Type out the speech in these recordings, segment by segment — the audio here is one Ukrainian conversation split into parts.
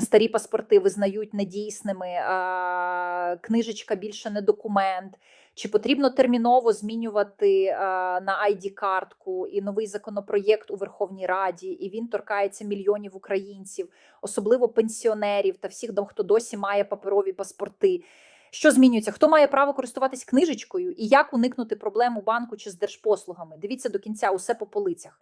старі паспорти визнають недійсними, а, книжечка більше не документ. Чи потрібно терміново змінювати а, на ID-картку і новий законопроєкт у Верховній Раді, і він торкається мільйонів українців, особливо пенсіонерів та всіх, хто досі має паперові паспорти. Що змінюється? Хто має право користуватись книжечкою і як уникнути проблем у банку чи з держпослугами? Дивіться до кінця усе по полицях.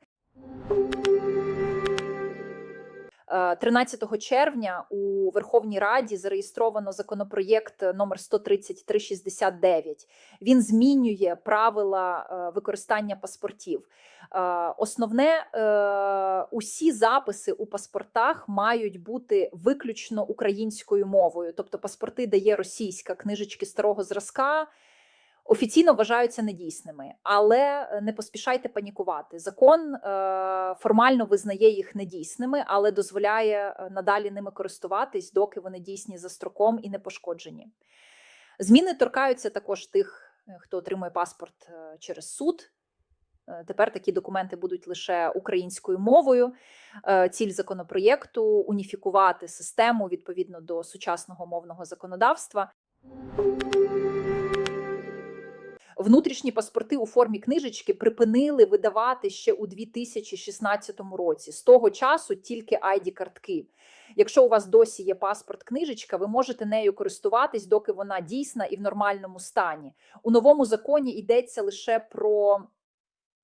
Е, 13 червня у Верховній Раді зареєстровано законопроєкт номер 13369. Він змінює правила е, використання паспортів. Е, Основне, е, усі записи у паспортах мають бути виключно українською мовою, тобто паспорти дає російська книжечки старого зразка. Офіційно вважаються недійсними, але не поспішайте панікувати. Закон е, формально визнає їх недійсними, але дозволяє е, надалі ними користуватись, доки вони дійсні за строком і не пошкоджені. Зміни торкаються також тих, е, хто отримує паспорт е, через суд. Е, Тепер такі документи будуть лише українською мовою. Е, Ціль законопроєкту уніфікувати систему відповідно до сучасного мовного законодавства. Внутрішні паспорти у формі книжечки припинили видавати ще у 2016 році. З того часу тільки id картки Якщо у вас досі є паспорт книжечка, ви можете нею користуватись, доки вона дійсна і в нормальному стані. У новому законі йдеться лише про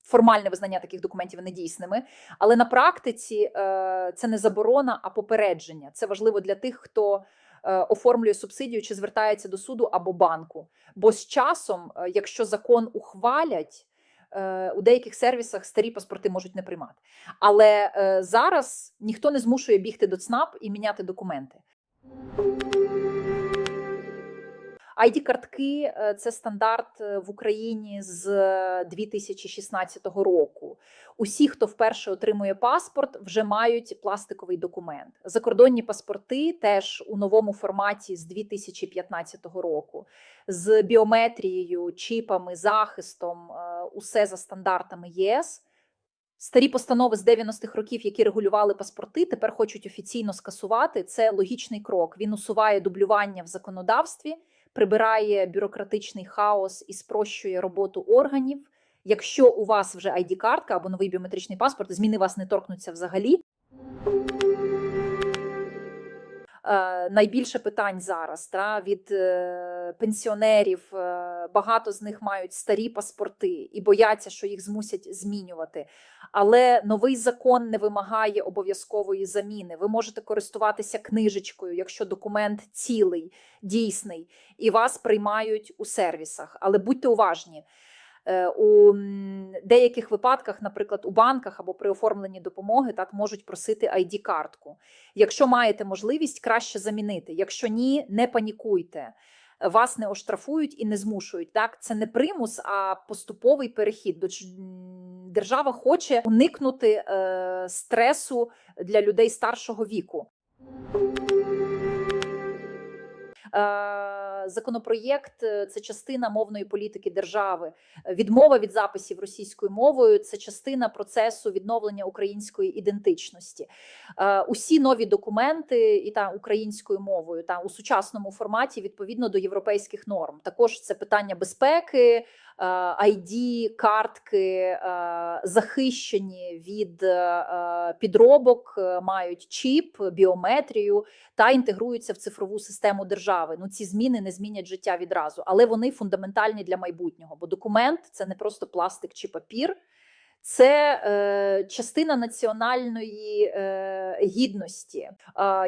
формальне визнання таких документів недійсними, але на практиці е, це не заборона, а попередження. Це важливо для тих, хто оформлює субсидію чи звертається до суду або банку. Бо з часом, е, якщо закон ухвалять, е, у деяких сервісах старі паспорти можуть не приймати. Але е, зараз ніхто не змушує бігти до ЦНАП і міняти документи. ID-картки е, це стандарт е, в Україні з 2016 року. Усі, хто вперше отримує паспорт, вже мають пластиковий документ. Закордонні паспорти теж у новому форматі з 2015 року, з біометрією, чіпами, захистом, е, усе за стандартами ЄС. Старі постанови з 90-х років, які регулювали паспорти, тепер хочуть офіційно скасувати. Це логічний крок. Він усуває дублювання в законодавстві, прибирає бюрократичний хаос і спрощує роботу органів. Якщо у вас вже ID-картка або новий біометричний паспорт, зміни вас не торкнуться взагалі. Е, найбільше питань зараз та, від е, пенсіонерів. Е, багато з них мають старі паспорти і бояться, що їх змусять змінювати. Але новий закон не вимагає обов'язкової заміни. Ви можете користуватися книжечкою, якщо документ цілий, дійсний, і вас приймають у сервісах. Але будьте уважні. Е, У деяких випадках, наприклад, у банках або при оформленні допомоги, так можуть просити ID-картку. Якщо маєте можливість, краще замінити. Якщо ні, не панікуйте. Вас не оштрафують і не змушують. Так, це не примус, а поступовий перехід. Держава хоче уникнути е, стресу для людей старшого віку. Е, Законопроєкт е, це частина мовної політики держави. Е, Відмова від записів російською мовою це частина процесу відновлення української ідентичності. Усі нові документи і та українською мовою та у сучасному форматі відповідно до європейських норм. Також це питання безпеки, ID, картки захищені від підробок, мають чіп, біометрію та інтегруються в цифрову систему держави. Ну ці зміни не змінять життя відразу, але вони фундаментальні для майбутнього. Бо документ це не просто пластик чи папір. Це е, частина національної е, гідності. Е,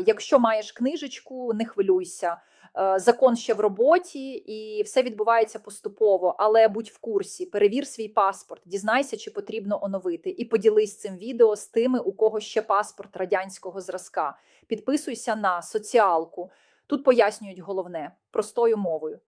якщо маєш книжечку, не хвилюйся. Е, закон ще в роботі, і все відбувається поступово. Але будь в курсі, перевір свій паспорт, дізнайся, чи потрібно оновити, і поділись цим відео з тими, у кого ще паспорт радянського зразка. Підписуйся на соціалку. Тут пояснюють головне простою мовою.